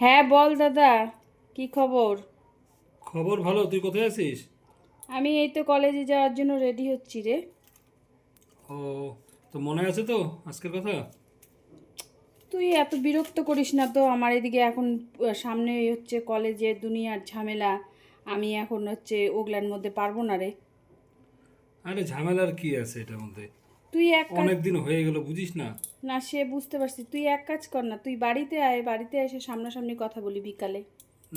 হ্যাঁ বল দাদা কি খবর? খবর ভালো তুই কোথায় আছিস? আমি এই তো কলেজে যাওয়ার জন্য রেডি হচ্ছি রে। ও তো মনে আছে তো আজকের কথা? তুই এত বিরক্ত করিস না তো আমার এদিকে এখন সামনে হচ্ছে কলেজে দুনিয়ার ঝামেলা। আমি এখন হচ্ছে ওগুলার মধ্যে পারব না রে। আরে ঝামেলার কি আছে এটার মধ্যে? তুই এক কাজ অনেক দিন হয়ে গেল বুঝিস না? না সে বুঝতে পারছি। তুই এক কাজ কর না তুই বাড়িতে আয় বাড়িতে এসে সামনাসামনি কথা বলি বিকালে।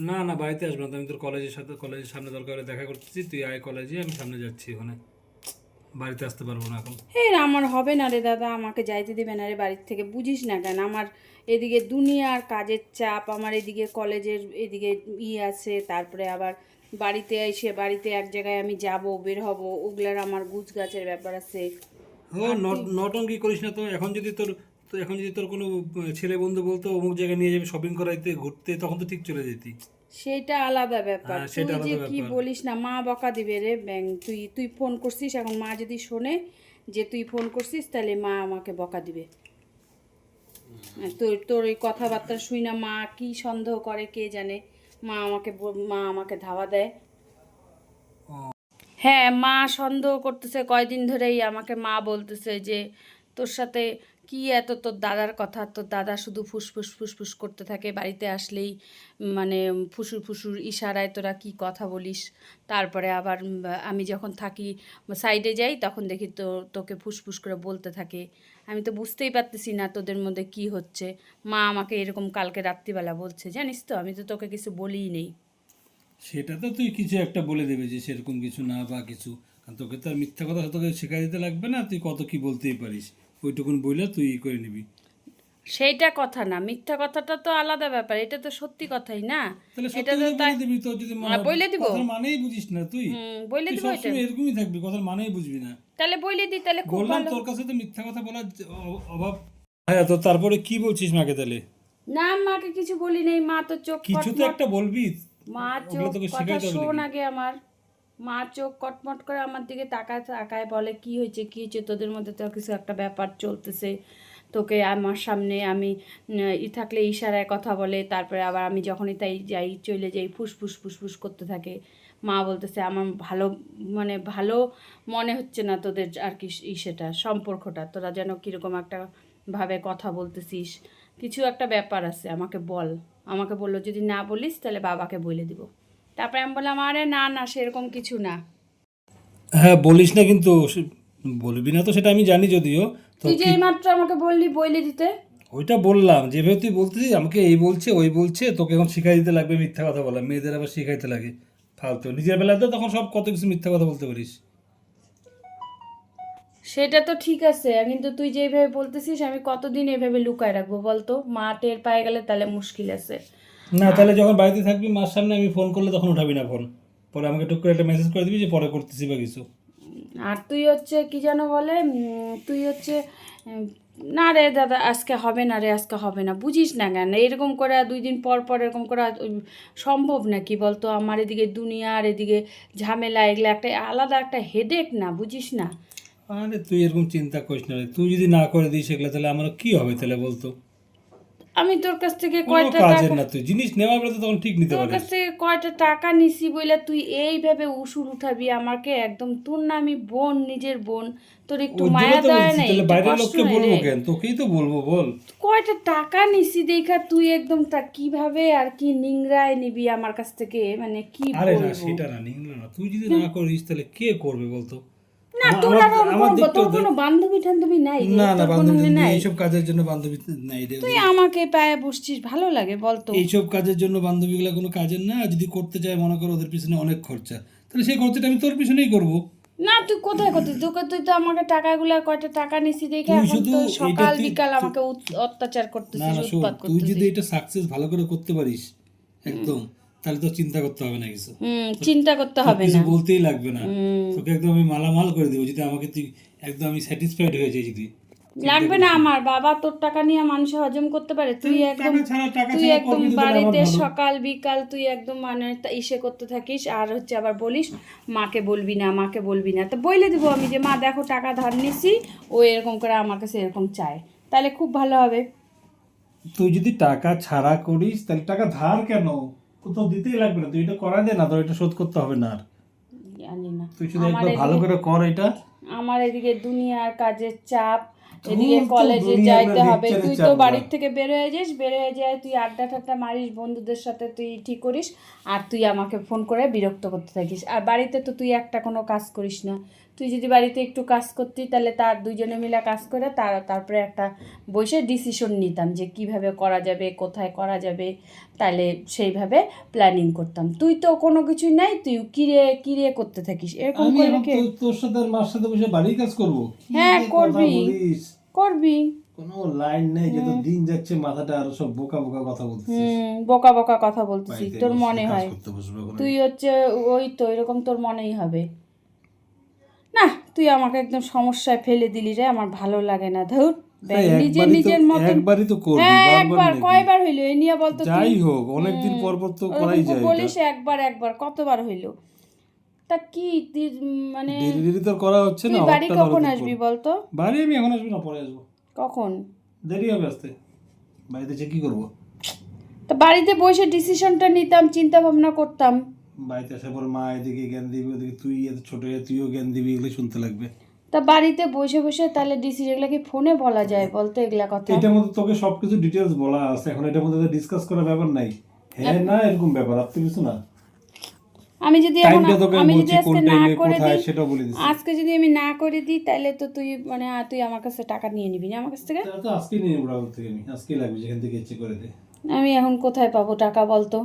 না না বাড়িতে আসব না আমি তোর কলেজের সাথে কলেজের সামনে দরকার হলে দেখা করতেছি তুই আয় কলেজে আমি সামনে যাচ্ছি ওখানে। বাড়িতে আসতে পারব না এখন। হে আমার হবে না রে দাদা আমাকে যাইতে দেবে না রে বাড়ির থেকে বুঝিস না কেন? আমার এদিকে দুনিয়ার কাজের চাপ আমার এদিকে কলেজের এদিকে ই আছে তারপরে আবার বাড়িতে এসে বাড়িতে এক জায়গায় আমি যাব বের হব ওগুলার আমার গুছ গাছের ব্যাপার আছে। ও নট- নটঙ্কি করিস না তো এখন যদি তোর তো এখন যদি তোর কোনো ছেলে বন্ধু বলতো অমুক জায়গায় নিয়ে যাবে শপিং করাইতে ঘুরতে তখন তো ঠিক চলে যেতি। সেটা আলাদা ব্যাপার। হ্যাঁ, তুই যে কি বলিস না মা বকা দিবে রে ব্যাং তুই তুই ফোন করছিস এখন মা যদি শোনে যে তুই ফোন করছিস তাহলে মা আমাকে বকা দিবে। তোর তোর এই কথাবার্তা শুই না মা কি সন্দেহ করে কে জানে? মা আমাকে মা আমাকে ধাওয়া দেয়। হ্যাঁ মা সন্দেহ করতেছে। কয়দিন ধরেই আমাকে মা বলতেছে যে, তোর সাথে কি এত তোর দাদার কথা? তোর দাদা শুধু ফুসফুস ফুসফুস করতে থাকে বাড়িতে আসলেই মানে ফুসুর ফুসুর ইশারায় তোরা কি কথা বলিস? তারপরে আবার আমি যখন থাকি, সাইডে যাই, তখন দেখি তো, তোকে ফুসফুস করে বলতে থাকে। আমি তো বুঝতেই পারতেছি না তোদের মধ্যে কি হচ্ছে। মা আমাকে এরকম কালকে রাত্রিবেলা বলছে। জানিস তো, আমি তো তোকে কিছু বলিই নেই। সেটা তো তুই কিছু একটা বলে দেবে যে সেরকম কিছু না বা কিছু। কারণ তোকে তো আর মিথ্যা কথা তোকে শেখাই দিতে লাগবে না তুই কত কি বলতেই পারিস। ওইটুকুন বইলে তুই ই করে নিবি। সেইটা কথা না মিথ্যা কথাটা তো আলাদা ব্যাপার এটা তো সত্যি কথাই না। এটা তো তাই দিবি তোর যদি মনে হয়- দিব? কথার মানেই বুঝিস না তুই। হুম, বলে দিব এটা। এরকমই থাকবি কথার মানেই বুঝবি না। তাহলে বলে দি তাহলে খুব ভালো। তোর কাছে তো মিথ্যা কথা বলার অভাব। হ্যাঁ তো তারপরে কি বলছিস মাকে তাহলে? না মাকে কিছু বলি নেই মা তো চোখ কিছু তো একটা বলবি। মা চোখ কথা শোন আগে আমার। মা চোখ কটমট করে আমার দিকে তাকায় তাকায় বলে কি হয়েছে? কি হয়েছে? তোদের মধ্যে তো কিছু একটা ব্যাপার চলতেছে। তোকে আমার সামনে আমি ই থাকলে ইশারায় কথা বলে তারপরে আবার আমি যখনই তাই যাই চলে যাই ফুসফুস ফুসফুস করতে থাকে। মা বলতেছে আমার ভালো মানে ভালো মনে হচ্ছে না তোদের আর কি ই সেটা সম্পর্কটা। তোরা যেন কীরকম একটা ভাবে কথা বলতেছিস। কিছু একটা ব্যাপার আছে আমাকে বল। আমাকে বলল যদি না বলিস তাহলে বাবাকে বলে দিব। তারপরে আমি বললাম আরে না না সেরকম কিছু না। হ্যাঁ বলিস না কিন্তু বলবি না তো সেটা আমি জানি যদিও। তুই যে এইমাত্র আমাকে বললি বইলে দিতে। ওইটা বললাম যেভাবে তুই বলতেছিস আমাকে এই বলছে ওই বলছে তোকে এখন শিখাই দিতে লাগবে মিথ্যা কথা বলা। মেয়েদের আবার শিখাইতে লাগে ফালতু। নিজের বেলাতে তখন সব কত কিছু মিথ্যা কথা বলতে পারিস। সেটা তো ঠিক আছে কিন্তু তুই যেভাবে বলতেছিস আমি কতদিন এভাবে লুকায় রাখব বলতো? মা টের পায়ে গেলে তাহলে মুশকিল আছে। না তাহলে যখন বাড়িতে থাকবি মার সামনে আমি ফোন করলে তখন উঠাবি না ফোন পরে আমাকে টুক করে একটা মেসেজ করে দিবি যে পরে করতেছি বা কিছু। আর তুই হচ্ছে কি যেন বলে? তুই হচ্ছে না রে দাদা আজকে হবে না রে আজকে হবে না। বুঝিস না কেন? এরকম করে দুই দিন পর পর এরকম করে আর, সম্ভব না কি বলতো? আমার এদিকে দুনিয়ার এদিকে ঝামেলা এগুলো একটা আলাদা একটা হেডেক না বুঝিস না? আরে তুই এরকম চিন্তা করিস না রে। তুই যদি না করে দিস সেগুলো তাহলে আমার কি হবে তাহলে বলতো? আমি তোর কাছ থেকে কোনো কয়টা কাজের টাকা না তুই। জিনিস নেওয়ার পরে তো তখন ঠিক নিতে তোর পারিস। কাছ থেকে কয়টা টাকা নিছি বলে তুই এইভাবে উসুর উঠাবি আমাকে একদম। তোর না আমি বোন নিজের বোন। তোর একটু ওর জন্য মায়া তো দয়া বলছি, নেই তাহলে একটু বাইরের কষ্ট লোককে নেই। বলব রে? কেন? তোকেই তো বলব বল। কয়টা টাকা নিছি দেখা তুই একদম তা কীভাবে আর কি নিংড়ায় নিবি আমার কাছ থেকে? মানে কি আরে না বলব? সেটা না নিংলা না। তুই যদি না করিস তাহলে কে করবে বলতো? না তোর আর আমার বলব, দিকটাও তোর কোনো বান্ধবী টান্ধবী নাই না না বান্ধবী নাই। এইসব কাজের জন্য বান্ধবী নাই রে। তুই আমাকে পায়ে বসছিস ভালো লাগে বলতো এইসব কাজের জন্য বান্ধবীগুলো কোনো কাজের না যদি করতে চায় মনে করো ওদের পিছনে অনেক খরচা। তাহলে সেই খরচাটা আমি তোর পিছনেই করব। না তুই কোথায় কোথায় তোকে তুই তো আমাকে টাকাগুলো কয়টা টাকা নিছি দেখে এখন শুধু তো সকাল বিকাল আমাকে অত্যাচার করতেছিস তুই যদি এটা সাকসেস ভালো করে করতে পারিস একদম। তাহলে তো চিন্তা করতে হবে না কিছু। চিন্তা করতে হবে না। বলতেই লাগবে না। তোকে একদম আমি মালামাল করে দেবো যদি আমাকে তুই একদম আমি স্যাটিসফাইড হয়ে যাই যদি। লাগবে না আমার বাবা তোর টাকা নিয়ে মানুষ হজম করতে পারে। তুই একদম তুই একদম বাড়িতে সকাল বিকাল তুই একদম মানে ইসে করতে থাকিস। আর হচ্ছে আবার বলিস মাকে বলবি না মাকে বলবি না। তো বলে দেবো আমি যে মা দেখো টাকা ধার নিছি ও এরকম করে আমার কাছে এরকম চায়। তাহলে খুব ভালো হবে। তুই যদি টাকা ছাড়া করিস তাহলে টাকা ধার কেন? কোথাও দিতেই লাগবে না তুই এটা করা দে না তোর এটা শোধ করতে হবে না আর। জানি না। তুই শুধু একবার ভালো করে কর এটা। আমার এদিকে দুনিয়ার কাজের চাপ এদিকে কলেজে যাইতে হবে। তুই তো বাড়ির থেকে বের হয়ে যাস বের হয়ে যায় তুই আড্ডা ঠাড্ডা মারিস বন্ধুদের সাথে তুই ঠিক করিস আর তুই আমাকে ফোন করে বিরক্ত করতে থাকিস। আর বাড়িতে তো তুই একটা কোনো কাজ করিস না। তুই যদি বাড়িতে একটু কাজ করতি তাহলে তার দুইজনে মিলে কাজ করে তার তারপরে একটা বসে ডিসিশন নিতাম যে কীভাবে করা যাবে কোথায় করা যাবে তাহলে সেইভাবে প্ল্যানিং করতাম। তুই তো কোনো কিছু নাই তুই কিরে কিরে করতে থাকিস? এরকম কি? তোর সাথে মার সাথে বসে বাড়ির কাজ করব? হ্যাঁ, করবি। করবি। কোনো লাইন নেই যত দিন যাচ্ছে মাথাটা আরও সব বোকা বোকা কথা বলছিস হুম বোকা বোকা কথা বলতেছি তোর মনে হয়। তুই হচ্ছে ওই তো এরকম তোর মনেই হবে। না তুই আমাকে একদম সমস্যায় ফেলে দিলি রে আমার ভালো লাগে না ধুর। এই নিজে একবারই তো- নিজের মতন একবারই তো করবি হ্যাঁ একবার কয়বার হইল? এই নিয়ে বলতো যাই হোক অনেকদিন পর পর তো করাই যায় বলিস একবার একবার কতবার হইল? তা কি মানে তোর করা হচ্ছে না তুই বাড়ি কখন আসবি। বলতো? বাড়ি আমি এখন আসব না পরে আসব। কখন? দেরি হবে আসতে। বাড়িতে কি করব? তা বাড়িতে বসে ডিসিশনটা নিতাম চিন্তা ভাবনা করতাম। বাড়িতে আসার পর মা এদিকে জ্ঞান দিবি ওদিকে তুই এত ছোট তুইও জ্ঞান দিবি এগুলো শুনতে লাগবে। তা বাড়িতে বসে বসে তাহলে ডিসিশন এগুলা কি ফোনে বলা যায়? বলতো এগুলা কথা। এটার মধ্যে তোকে সবকিছু বলা আছে এখন এটার মধ্যে ডিসকাস করার ব্যাপার নাই। হ্যাঁ না এরকম ব্যাপার আর কিছু না। আমি যদি এখন আমি যদি আজকে না করে দিই আজকে যদি আমি না করে দিই তাহলে তো তুই মানে তুই আমার কাছে টাকা নিয়ে নিবি না আমার কাছ থেকে? তো আজকেই নিয়ে নেব থেকে আমি আজকেই লাগবে যেখান থেকে ইচ্ছে করে দে। আমি এখন কোথায় পাবো টাকা বলতো?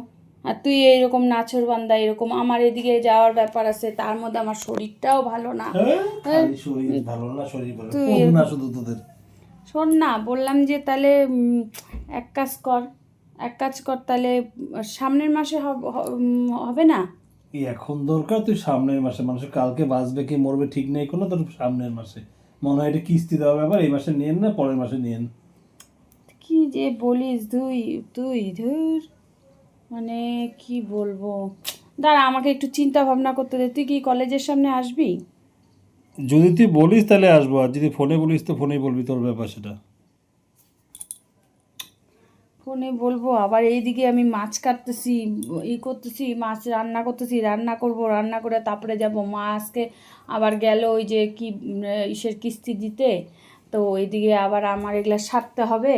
আর তুই এইরকম নাচর বান্দা এরকম আমার এদিকে যাওয়ার ব্যাপার আছে তার মধ্যে আমার শরীরটাও ভালো না। হ্যাঁ? শরীর ভালো না শরীর ভালো না। শুধু তোদের। শোন না বললাম যে তাহলে এক কাজ কর এক কাজ কর তাহলে সামনের মাসে হব- না? এখন দরকার তুই সামনের মাসে মানুষের কালকে বাঁচবে কি মরবে ঠিক নেই কোনো তোর সামনের মাসে। মনে হয় এটা কিস্তি দেওয়া ব্যাপার এই মাসে নিয়েন না পরের মাসে নিয়েন। কি যে বলিস তুই তুই ধুর। মানে কি বলব? দাঁড়া আমাকে একটু চিন্তা ভাবনা করতে দে। তুই কি কলেজের সামনে আসবি? যদি তুই বলিস তাহলে আসব আর যদি ফোনে বলিস তো ফোনেই বলবি তোর ব্যাপার সেটা। ফোনে বলব আবার এইদিকে আমি মাছ কাটতেছি ই করতেছি মাছ রান্না করতেছি রান্না করব রান্না করে তারপরে যাব। মা আজকে আবার গেল ওই যে কি ইসের কিস্তি দিতে। তো এইদিকে আবার আমার এগুলা সারতে হবে।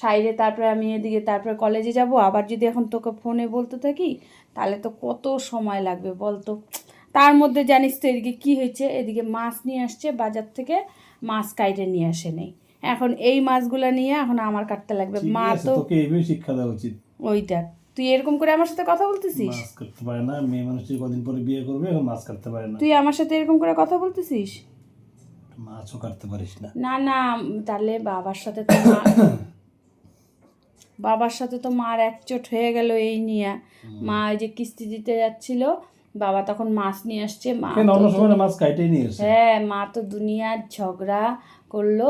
সাইরে তারপরে আমি এদিকে তারপরে কলেজে যাব। আবার যদি এখন তোকে ফোনে বলতে থাকি তাহলে তো কত সময় লাগবে বলতো? তার মধ্যে জানিস তো এদিকে কী হয়েছে? এদিকে মাছ নিয়ে আসছে বাজার থেকে মাছ কাইটে নিয়ে আসে নেই। এখন এই মাছগুলো নিয়ে এখন আমার কাটতে লাগবে। মা তো তোকে এইভাবে শিক্ষা দেওয়া উচিত। ওই দেখ তুই এরকম করে আমার সাথে কথা বলতেছিস? মাছ কাটতে পারে না মেয়ে মানুষ কদিন পরে বিয়ে করবে এখন মাছ কাটতে পারে না। তুই আমার সাথে এরকম করে কথা বলতেছিস? মাছও কাটতে পারিস না। না না তাহলে বাবার সাথে তো বাবার সাথে তো মার একচোট হয়ে গেল এই নিয়ে। মা ওই যে কিস্তি দিতে যাচ্ছিল বাবা তখন মাছ নিয়ে আসছে মা হ্যাঁ মা তো দুনিয়ার ঝগড়া করল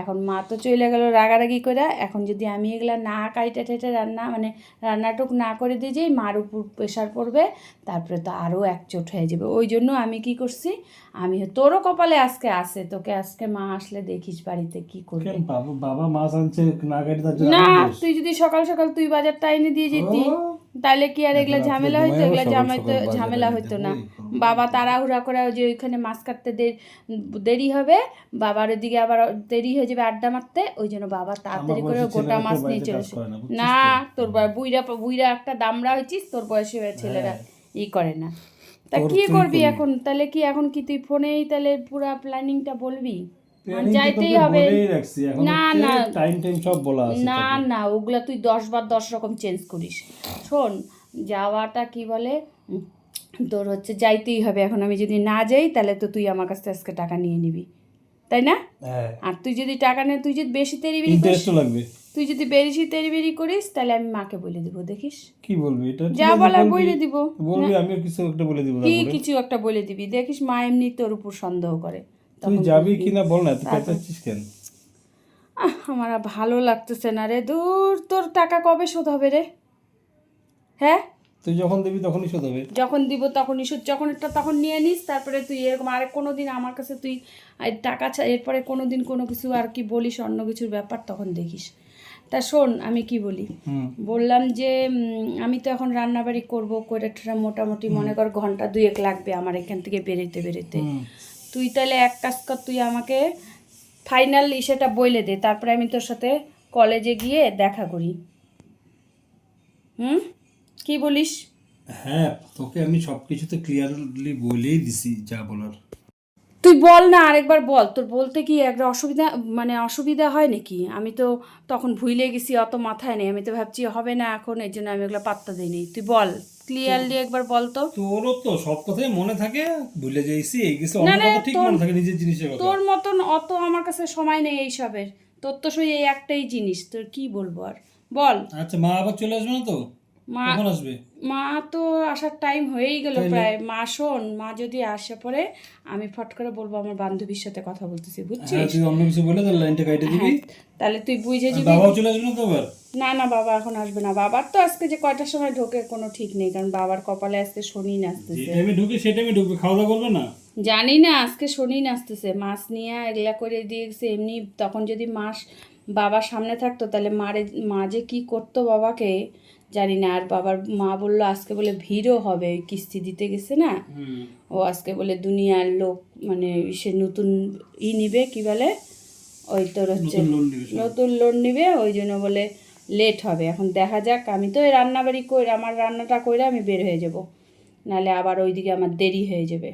এখন মা তো চলে গেল রাগারাগি করে। এখন যদি আমি এগুলা না কাইটে টেটে রান্না মানে রান্নাটুক না করে দিয়ে যাই মার উপর প্রেশার পড়বে তারপরে তো আরও একচোট হয়ে যাবে। ওই জন্য আমি কি করছি আমি তোরও কপালে আজকে আসে তোকে আজকে মা আসলে দেখিস বাড়িতে কি করবে। বাবা মাছ আনছে না তুই যদি সকাল সকাল তুই বাজারটা এনে দিয়ে যেতি। তাহলে কি আর এগুলা ঝামেলা হইতো? এগুলো সকাল ঝামেলা হইতো না। বাবা তাড়াহুড়া করে যে ওইখানে মাছ কাটতে দেরি হবে বাবার ওদিকে আবার দেরি হয়ে যাবে আড্ডা মারতে ওই জন্য বাবা তাড়াতাড়ি করে গোটা মাছ নিয়ে চলে। না, তোর বুইরা বুইরা একটা দামড়া হয়েছিস তোর বয়সী হয়ে ছেলেরা ই করে না। তা কি করবি। এখন? তাহলে কি এখন কি তুই ফোনেই তাহলে পুরা প্ল্যানিংটা বলবি? যাইতেই হবে। এখন না, না। time time সব বলা আছে না না ওগুলা তুই দশ বার দশ রকম চেঞ্জ করিস। শোন যাওয়াটা কি বলে? তোর হচ্ছে যাইতেই হবে। এখন আমি যদি না যাই তাহলে তো তুই আমার কাছ থেকে আজকে টাকা নিয়ে নিবি। তাই না? হ্যাঁ। আর তুই যদি টাকা নে তুই যদি বেশি তেরিবিরি করিস তুই যদি বেশি তেরিবিরি করিস তাহলে আমি মাকে বলে দিব দেখিস? কি বলবি? এটা যা বলার বলে দিব। বলবি আমিও কিছু একটা বলে দিব কি কিছু একটা বলে দিবি। দেখিস মা এমনি তোর উপর সন্দেহ করে। তুই যাবি। কিনা বল না তুই পেঁচাচ্ছিস কেন? আমার ভালো লাগতেছে না রে। দূর তোর টাকা কবে শোধ হবে রে? হ্যাঁ? তুই যখন দিবি তখনই শোধ হবে। যখন দিব তখনই শোধ। যখন একটা তখন নিয়ে নিস তারপরে তুই এরকম আরেক কোনো দিন আমার কাছে তুই টাকা এরপরে কোনো দিন কোনো কিছু আর কি বলিস অন্য কিছুর ব্যাপার তখন দেখিস। তা শোন আমি কি বলি? বললাম যে আমি তো এখন রান্নাবাড়ি করব করে মোটামুটি মনে কর ঘণ্টা দুয়েক লাগবে আমার এখান থেকে বেরোতে বেরোতে। তুই তাহলে এক কাজ কর তুই আমাকে ফাইনাল ইসেটা বইলে দে তারপরে আমি তোর সাথে কলেজে গিয়ে দেখা করি। হুম? কি বলিস? হ্যাঁ তোকে আমি সব কিছুতে ক্লিয়ারলি বলেই দিছি যা বলার। তুই বল না আরেকবার বল তোর বলতে কি একটা অসুবিধা মানে অসুবিধা হয় নাকি? আমি তো তখন ভুলে গেছি অত মাথায় নেই আমি তো ভাবছি হবে না এখন এই জন্য আমি ওগুলো পাত্তা দিইনি। তুই বল। ক্লিয়ারলি একবার বলতো তোর তোরও তো সব কথাই মনে থাকে ভুলে যাইছি এই কিছু অন্য কথা ঠিক মনে থাকে নিজের জিনিসের কথা। তোর মতন অত আমার কাছে সময় নেই এইসবের। তোর তো শুধু এই একটাই জিনিস তোর কি বলব আর? বল। আচ্ছা মা আবার চলে আসবে না তো? মা আসবে? মা তো আসার টাইম হয়েই গেল প্রায়। মা শোন মা যদি আসে পরে আমি ফট করে বলব আমার বান্ধবীর সাথে কথা বলতেছি হ্যাঁ বুঝছিস তুই অন্য কিছু বলে তাহলে লাইনটা কাটে দিবি। হ্যাঁ, তাহলে তুই বুঝে যাবি। বাবাও চলে আসবে না তো আবার? না না বাবা এখন আসবে না। বাবার তো আজকে যে কয়টার সময় ঢোকে কোনো ঠিক নেই কারণ বাবার কপালে আজকে শনি যে নাচতেছে। টাইমে ঢুকে সেই টাইমে ঢুকবে খাওয়া দাওয়া করবে না? জানি না আজকে শনি নাচতেছে। মাছ নিয়ে এগুলা করে দিয়েছে এমনি তখন যদি মাস বাবার সামনে থাকতো তাহলে মারে মা যে কি করতো বাবাকে জানি না আর বাবার মা বলল আজকে বলে ভিড়ও হবে ওই কিস্তি দিতে গেছে না। ও আজকে বলে দুনিয়ার লোক মানে সে নতুন ই নিবে কি বলে? ওই তোর হচ্ছে নতুন লোন নিবে নতুন লোন নিবে ওই জন্য বলে লেট হবে। এখন দেখা যাক আমি তো এই রান্নাবাড়ি করে আমার রান্নাটা করে আমি বের হয়ে যাব। নাহলে আবার ওইদিকে আমার দেরি হয়ে যাবে।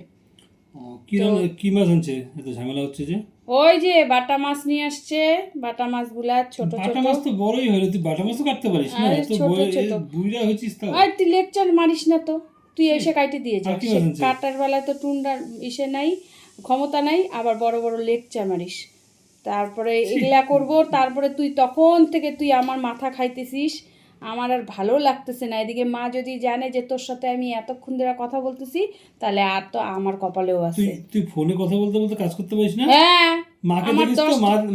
কি মাছ আনছে? এত ঝামেলা হচ্ছে যে? ওই যে বাটা মাছ নিয়ে আসছে বাটা মাছগুলা ছোট ছোট। বাটা মাছ তো বড়ই হলো তুই বাটা মাছও কাটতে পারিস না আরে এত ছোট বই- ছোট। এই বুইড়া হয়েছিস তাও আর তুই লেকচার মারিস না তো তুই এসে কাইটে দিয়ে মাছ আনছে? কাটার বেলায় তো টুন্ডার ইসে নাই ক্ষমতা নাই আবার বড় বড় লেকচার মারিস। তারপরে এগুলা করব তারপরে তুই তখন থেকে তুই আমার মাথা খাইতেছিস আমার আর ভালো লাগতেছে না। এদিকে মা যদি জানে যে তোর সাথে আমি এতক্ষণ ধরে কথা বলতেছি তাহলে আর তো আমার কপালেও আছে। তুই ফোনে কথা বলতে বলতে কাজ করতে পারিস না? হ্যাঁ মাকে দেখিস তো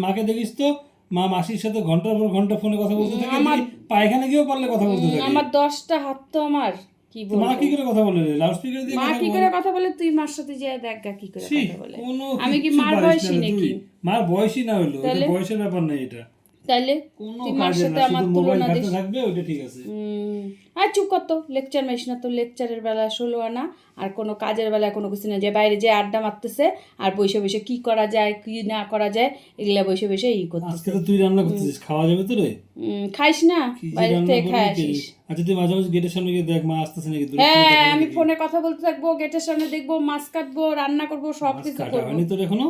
মাকে দেখিস তো মা মাসির সাথে ঘণ্টার পর ঘণ্টা ফোনে কথা বলতে থাকে আমার- পায়খানা গিয়েও পারলে কথা বলতে থাকে। আমার দশটা হাত তো আমার কি তো মা কি করে কথা বলে লাউড স্পিকার দিয়ে মা কি করে কথা বলে? তুই মার সাথে যে দেখ গা কি করে কথা বলে। আমি কি মার বয়সী নাকি। মার বয়সী না হলো বয়সের ব্যাপার নেই এটা। তাইলে কোনো তুই মার কাজের সাথে আমার তুলনা দিস। আর চুপ কর তো লেকচার না তো লেকচারের বেলা ষোলো আনা আর কোনো কাজের বেলায় কোনো কিছু না যে বাইরে যে আড্ডা মারতেছে আর বসে বসে কি করা যায় কি না করা যায় এগুলা বসে বসে ই করতেছে। আজকে তো তুই রান্না করতেছিস খাওয়া যাবে তো রে খাইস না বাইরে থেকে করবি? খাই আসিস। আচ্ছা তুই মাঝে মাঝে গেটের সামনে গিয়ে দেখ মা আসতেছে নাকি হ্যাঁ আমি ফোনে কথা বলতে থাকব গেটের সামনে দেখব মাছ কাটবো রান্না করব সব কিছু করব। এখনও?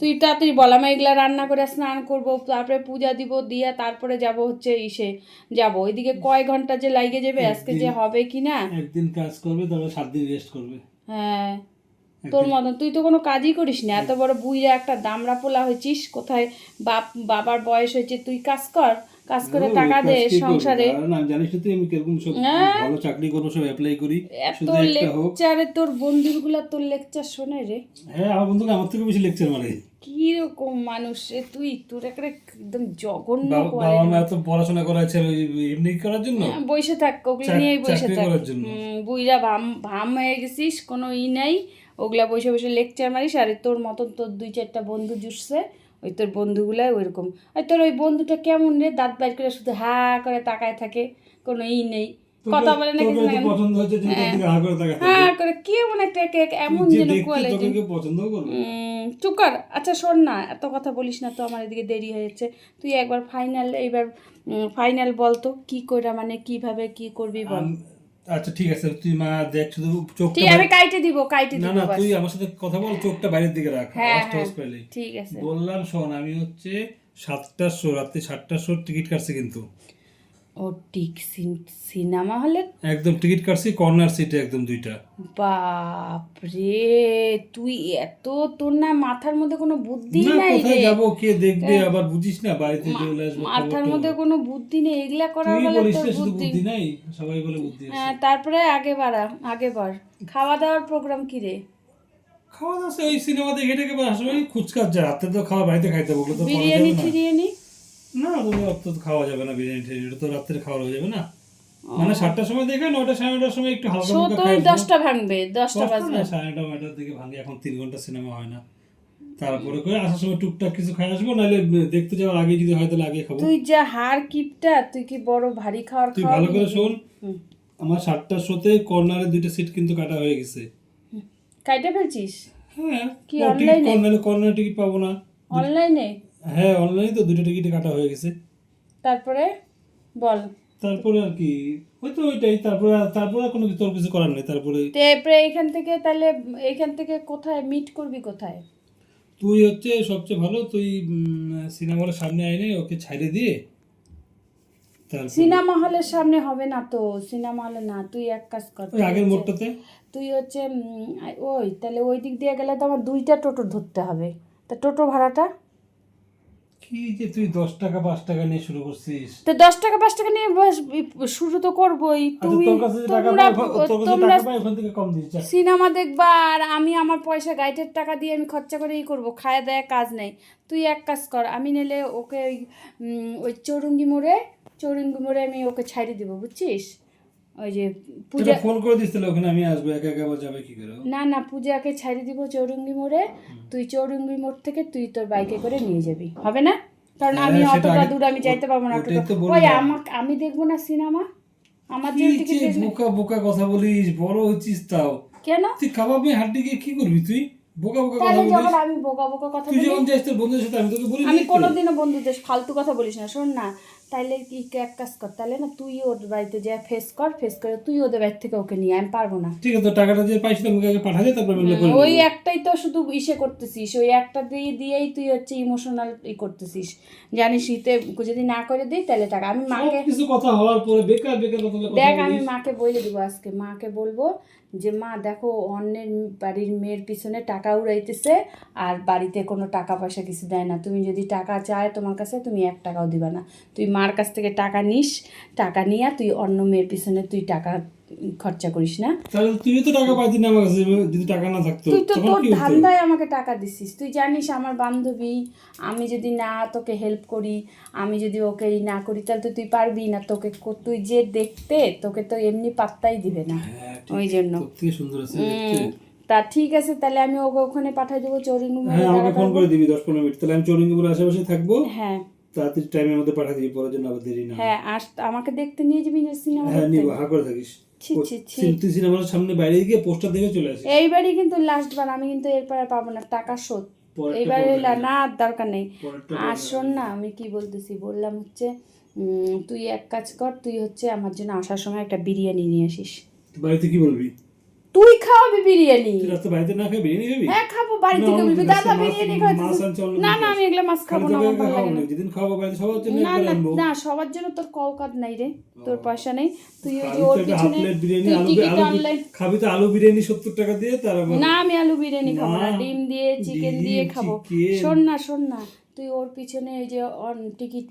তুই তাড়াতাড়ি বল আমি এগুলা রান্না করে স্নান করব তারপরে পূজা দিব দিয়া তারপরে যাব হচ্ছে ইসে যাব। ওইদিকে কয় ঘণ্টা যে লাগে যাবে আজকে যে হবে কি না? একদিন কাজ করবে তারপরে সাত দিন রেস্ট করবে। হ্যাঁ। তোর মতন তুই তো কোনো কাজই করিস না এত বড় বুইরা একটা দামড়া পোলা হয়েছিস কোথায় বাপ বাবার বয়স হয়েছে তুই কাজ কর। কাজ করে টাকা সংসারে। আমি জানিস তো তুই আমি কীরকম সব হ্যাঁ। ভালো চাকরি করব সব অ্যাপ্লাই করি। শুধু একটা হোক। লেকচারে তোর বন্ধুগুলা তোর লেকচার শোনে রে। হ্যাঁ আমার বন্ধুকে আমার থেকে বেশি লেকচার মারে। কীরকম মানুষ রে তুই? তোর একটা একদম জঘন্য বাবা মা এত পড়াশোনা করাচ্ছে এমনি করার জন্য? হ্যাঁ, বসে থাক ওগুলো নিয়েই বসে থাক। বুইরা ভাম ভাম হয়ে গেছিস কোনো ই নাই। ওগুলা বসে বসে লেকচার মারিস আর তোর মতন তোর দুই চারটা বন্ধু জুটছে। ওই তোর বন্ধুগুলাই ওইরকম। ওই তোর ওই বন্ধুটা কেমন রে? দাঁত বাইর করে শুধু হা করে তাকায় থাকে কোনো ই নেই। কথা বলে না কিছু না তো পছন্দ হচ্ছে যে তোর দিকে হা করে কেমন একটা কেক এমন যেন কোয়ালিটি তোকে কেউ পছন্দ করবে চুপ কর। আচ্ছা শোন না এত কথা বলিস না তো আমার এদিকে দেরি হয়ে যাচ্ছে। তুই একবার ফাইনাল এইবার ফাইনাল বল তো কি করে মানে কীভাবে কি করবি বল। আচ্ছা ঠিক আছে তুই মা দেখ শুধু চোখটা ঠিক আমি কাইটে দিব কাইটে না দিব না না তুই আমার সাথে কথা বল চোখটা বাইরের দিকে রাখ হ্যাঁ, আওয়াজ হ্যাঁ। পেলে। ঠিক আছে। বললাম শোন আমি হচ্ছে সাতটার শো রাত্রি সাতটার শোর টিকিট কাটছে কিন্তু। ও সিনেমা হলে একদম টিকিট কাটছি কর্নার সিটে একদম দুইটা। বাপ রে তুই এত তোর না মাথার মধ্যে কোনো বুদ্ধি নাই রে। যাব কে দেখবে আবার বুঝিস না বাড়িতে চলে আসবে মাথার মধ্যে কোনো বুদ্ধি নেই এগুলা করার বলে তোর বুদ্ধি নাই? সবাই বলে বুদ্ধি হ্যাঁ তারপরে আগে বাড়া আগে বাড় খাওয়া দাওয়ার প্রোগ্রাম কি রে? খাওয়া দাওয়া ওই সিনেমা দেখে টেকে আসবে ওই ফুচকা যা রাতে তো খাওয়া বাড়িতে খাইতে বলল তো করা বিরিয়ানি যাবে না ওগুলো অত খাওয়া যাবে না বিরিয়ানি টিরিয়ানি, তো রাত্রে খাওয়া হয়ে যাবে না। মানে সাতটার সময় দেখে নয়টা সাড়ে নটার সময় একটু হালকা শো খাই দশটা ভাঙবে দশটা দশটা বাজবে। সাড়ে নটা নয়টার দিকে ভাঙে এখন তিন ঘণ্টা সিনেমা হয় না। তারপরে করে আসার সময় টুকটাক কিছু খাই আসব নাহলে দেখতে যাওয়ার আগে যদি হয় তাহলে আগে খাব। তুই যা হার কিপটা তুই কি বড় ভারী খাওয়ার তুই ভালো করে শোন আমার সাতটার শোতে কর্নারে দুইটা সিট কিন্তু কাটা হয়ে গেছে। কাইটা ফেলছিস? হ্যাঁ কি? কর্নারে কর্নারে টিকিট পাবো না। অনলাইনে হ্যাঁ অনলাইনে তো দুটো টিকিট কাটা হয়ে গেছে। তারপরে বল। তারপরে আর কি ওই তো ওইটাই তারপরে তারপরে কোনো কিছু তোর কিছু করার নেই তারপরে তারপরে এইখান থেকে তাহলে এইখান থেকে কোথায় মিট করবি কোথায়? তুই হচ্ছে সবচেয়ে ভালো তুই সিনেমা হলের সামনে আইনে ওকে ছাইড়ে দিয়ে সিনেমা হলের সামনে হবে না তো সিনেমা হলে না তুই এক কাজ কর আগের মোড়টাতে? তুই হচ্ছে ওই তাহলে ওই দিক দিয়ে গেলে তো আমার দুইটা টোটো ধরতে হবে। তা টোটো ভাড়াটা? কি যে তুই দশ টাকা পাঁচ টাকা নিয়ে শুরু করছিস? তো দশ টাকা পাঁচ টাকা নিয়ে শুরু তো করবোই। আচ্ছা তুমি তোমরা। সিনেমা দেখবা আর আমি আমার পয়সা গাইডের টাকা দিয়ে আমি খরচা করে ই করব খায় দেয় কাজ নেই। তুই এক কাজ কর আমি নিলে ওকে ওই ওই চৌরঙ্গি মোড়ে চৌরঙ্গি মোড়ে আমি ওকে ছাড়িয়ে দেবো বুঝছিস? ওই যে পূজা ফোন করে তাহলে ওখানে আমি আসব একা একা যাবে কি করে? না না পূজাকে ছাড়িয়ে দিব চৌরঙ্গি মোড়ে। তুই চৌরঙ্গি মোড় থেকে তুই তোর বাইকে করে নিয়ে যাবি। হবে না? কারণ হ্যাঁ, আমি অতটা দূর আমি যাইতে পারব না। ওই আমাকে আমি দেখব না সিনেমা? আমার জন্য টিকিট বোকা বোকা কথা বলিস বড় হচ্ছিস তাও। কেন? তুই কাবাবে হাড্ডি গিয়ে কি করবি তুই? বোকা বোকা কথা বলিস। যখন আমি বোকা বোকা কথা তুই বলি যখন যাইস তোর বন্ধুদের সাথে আমি তোকে বলি আমি কোনোদিনও বন্ধুদের ফালতু কথা বলিস না শোন না। তাইলে কি এক কাজ কর তাহলে না তুই ওর বাড়িতে যা ফেস কর ফেস করে তুই ওদের বাড়ি থেকে ওকে নিয়ে আমি পারব না। ঠিক আছে টাকাটা যে পাইছি তো আমাকে আগে পাঠা দে তারপর আমি এগুলো ওই একটাই তো শুধু ইসে করতেছিস ওই একটা দিয়ে দিয়েই তুই হচ্ছে ইমোশনাল ই করতেছিস। জানিস শীতে যদি না করে দিই তাহলে টাকা। আমি মাকে কিছু কথা হওয়ার পরে বেকার বেকার কথা দেখ আমি মাকে বলে দিব আজকে। মাকে বলব যে মা দেখো অন্যের বাড়ির মেয়ের পিছনে টাকা উড়াইতেছে আর বাড়িতে কোনো টাকা পয়সা কিছু দেয় না। তুমি যদি টাকা চায় তোমার কাছে তুমি এক টাকাও দিবা না। তুই মার কাছ থেকে টাকা নিস টাকা নিয়ে তুই অন্য মেয়ের পিছনে তুই টাকা খরচা করিস না। তাহলে তুই তো টাকা পাইতি না আমার কাছে যদি টাকা না থাকতো তুই তো তোর ধান্দায় আমাকে টাকা দিছিস। তুই জানিস আমার বান্ধবী আমি যদি না তোকে হেল্প করি আমি যদি ওকে না করি তাহলে তো তুই পারবি না তোকে তুই যে দেখতে তোকে তো এমনি পাত্তাই দিবে না। হ্যাঁ, ওই জন্য। সুন্দর আছে তা ঠিক আছে তাহলে আমি ওকে ওখানে পাঠিয়ে দেবো চৌরিঙ্গু হ্যাঁ আমাকে ফোন করে দিবি দশ পনেরো মিনিট। তাহলে আমি চৌরঙ্গিপুর আশেপাশে থাকব? হ্যাঁ। তাড়াতাড়ি টাইমের মধ্যে পাঠিয়ে দিবি পরের জন্য আবার দেরি না হ্যাঁ। আস আমাকে দেখতে নিয়ে যাবি না সিনেমা হ্যাঁ নিবো হা করে থাকিস। তুই সিনেমার সামনে বাইরে গিয়ে পোস্টার দেখে চলে আসিস। এইবারই কিন্তু লাস্ট বার আমি কিন্তু এরপর আর পাবো না টাকা শোধ। এইবারে না দরকার নেই। আর শোন না আমি কি বলতেছি বললাম হচ্ছে তুই এক কাজ কর তুই হচ্ছে আমার জন্য আসার সময় একটা বিরিয়ানি নিয়ে আসিস। বাড়িতে কি বলবি? তুই খাওয়াবি বিরিয়ানি। তুই রাস্তা বাড়িতে না খাই বিরিয়ানি খাবি? হ্যাঁ খাব বাড়ি থেকে বলবি দাদা বিরিয়ানি খাওয়াতে না না আমি এগুলো মাছ খাব না আমার ভালো লাগে যেদিন বাড়িতে সবার জন্য না না না সবার জন্য তোর কওকাত নাই রে তোর পয়সা নেই। তুই ওই যে ওর পিছনে বিরিয়ানি আলু আলু খাবি তো আলু বিরিয়ানি সত্তর টাকা দিয়ে তার না আমি আলু বিরিয়ানি খাব না, ডিম দিয়ে চিকেন দিয়ে খাব। শোন না শোন না। তুই ওর পিছনে এই যে টিকিট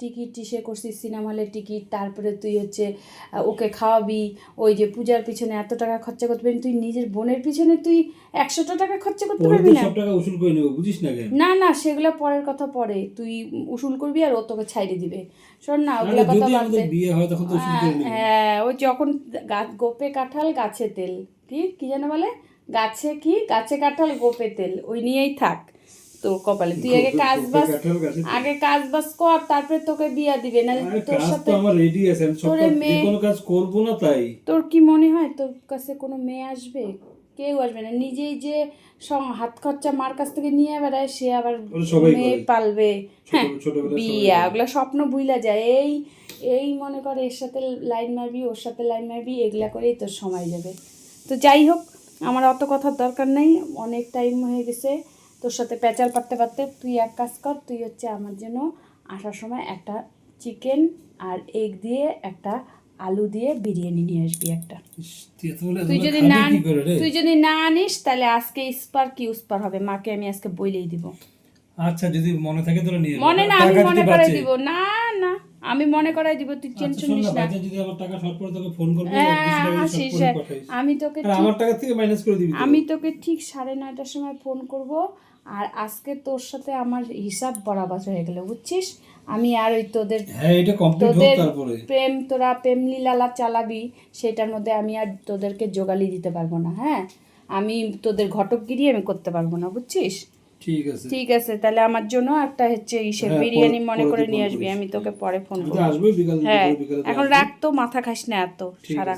টিকিট ইসে করছিস সিনেমা হলের টিকিট তারপরে তুই হচ্ছে ওকে খাওয়াবি ওই যে পূজার পিছনে এত টাকা খরচা করতে পারবি তুই নিজের বোনের পিছনে তুই একশোটা টাকা খরচা করতে পারবি না? টাকা উসুল করে নেব বুঝিস না না না সেগুলো পরের কথা পরে তুই উসুল করবি আর ও তোকে ছাইড়ে দিবে। শোন না ওগুলো কথা যদি বাদ বিয়ে হয় তখন তো উসুল করে হ্যাঁ ওই যখন গাছ গোপে কাঁঠাল গাছে তেল। কি কি যেন বলে? গাছে কি? গাছে কাঁঠাল গোপে তেল। ওই নিয়েই থাক। তোর কপালে। তুই আগে কাজ বাস। আগে কাজ বাস কর তারপরে তোকে বিয়া দিবে না তোর সাথে আমার রেডি আছে আমি সব কোনো কাজ করব না তাই। তোর কি মনে হয় তোর কাছে কোনো মেয়ে আসবে? কেউ আসবে না। নিজেই যে হাত খরচা মার কাছ থেকে নিয়ে বেড়ায় সে আবার মেয়ে পালবে। হ্যাঁ বিয়া। ওগুলো স্বপ্ন ভুইলা যায়। এই এই মনে করে এর সাথে লাইন মারবি ওর সাথে লাইন মারবি এগুলা করেই তোর সময় যাবে। তো যাই হোক আমার অত কথার দরকার নেই অনেক টাইম হয়ে গেছে। তোর সাথে পেঁচাল পারতে পারতে তুই এক কাজ কর তুই হচ্ছে আমার জন্য আসার সময় একটা চিকেন আর এগ দিয়ে একটা আলু দিয়ে বিরিয়ানি নিয়ে আসবি একটা। তুই যদি না করে? তুই যদি না আনিস তাহলে আজকে ইস্পার কি উস্পার হবে? মাকে আমি আজকে বইলেই দিব। আচ্ছা যদি মনে থাকে তাহলে নিয়ে মনে না আমি মনে করাই দিব। না না আমি মনে করাই দিব তুই আচ্ছা, টেনশন নিস না, যদি আবার টাকা শর্ট পড়ে তোকে ফোন করব হ্যাঁ, করে হ্যাঁ। আমি তোকে আমার টাকা থেকে মাইনাস করে দিবি আমি তোকে। ঠিক সাড়ে নয়টার সময় ফোন করব আর আজকে তোর সাথে আমার হিসাব বরাবর হয়ে গেল বুঝছিস? আমি আর ওই তোদের হ্যাঁ তোদের প্রেম তোরা প্রেম লীলালা চালাবি সেটার মধ্যে আমি আর তোদেরকে জোগালি দিতে পারব না হ্যাঁ? আমি তোদের ঘটকগিরি আমি করতে পারব না বুঝছিস? ঠিক আছে। ঠিক আছে তাহলে আমার জন্য একটা হচ্ছে ইসের হ্যাঁ, বিরিয়ানি মনে করে নিয়ে আসবি আমি তোকে পরে ফোন করব। হ্যাঁ এখন। রাখ তো মাথা খাস না এত সারা।